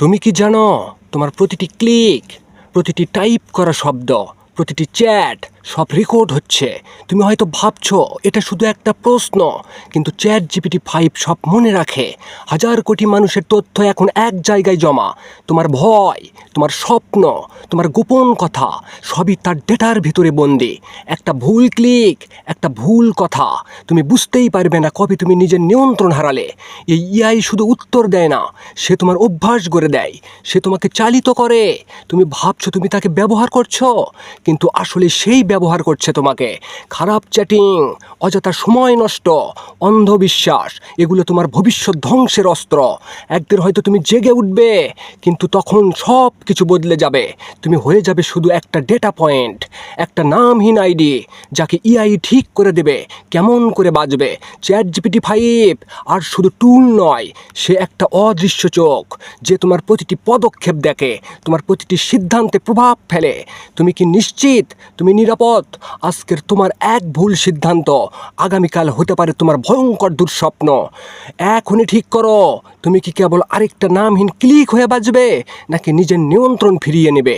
তুমি কি জানো তোমার প্রতিটি ক্লিক প্রতিটি টাইপ করা শব্দ প্রতিটি চ্যাট সব রেকর্ড হচ্ছে। তুমি হয়তো ভাবছ, এটা শুধু একটা প্রশ্ন, কিন্তু চ্যাট জিপিটি ফাইভ সব মনে রাখে। হাজার কোটি মানুষের তথ্য এখন এক জায়গায় জমা। তোমার ভয়, তোমার স্বপ্ন, তোমার গোপন কথা, সবই তার ডেটার ভিতরে বন্দি। একটা ভুল ক্লিক একটা ভুল কথা, তুমি বুঝতেই পারবে না কবে তুমি নিজের নিয়ন্ত্রণ হারালে। এই ইআই শুধু উত্তর দেয় না, সে তোমার অভ্যাস গড়ে দেয়, সে তোমাকে চালিত করে। তুমি ভাবছ তুমি তাকে ব্যবহার করছ কিন্তু আসলে সেই ব্যবহার করছে তোমাকে। খারাপ চ্যাটিং অযথা সময় নষ্ট, অন্ধবিশ্বাস, এগুলো তোমার ভবিষ্যৎ ধ্বংসের অস্ত্র। একদিন হয়তো তুমি জেগে উঠবে, কিন্তু তখন সব কিছু বদলে যাবে। তুমি হয়ে যাবে শুধু একটা ডেটা পয়েন্ট একটা নামহীন আইডি যাকে ইআই ঠিক করে দেবে, কেমন করে বাজবে। চ্যাট জিপিটি ফাইভ আর শুধু টুল নয়, সে একটা অদৃশ্য চোখ, যে তোমার প্রতিটি পদক্ষেপ দেখে, তোমার প্রতিটি সিদ্ধান্তে প্রভাব ফেলে। তুমি কি নিশ্চিত, তুমি নিরাপদ। আজকের তোমার এক ভুল সিদ্ধান্ত, আগামীকাল হতে পারে তোমার ভয়ঙ্কর দুঃস্বপ্ন। এখনই ঠিক করো, তুমি কি কেবল আরেকটা নামহীন ক্লিক হয়ে বাজবে, নাকি নিজের নিয়ন্ত্রণ ফিরিয়ে নেবে?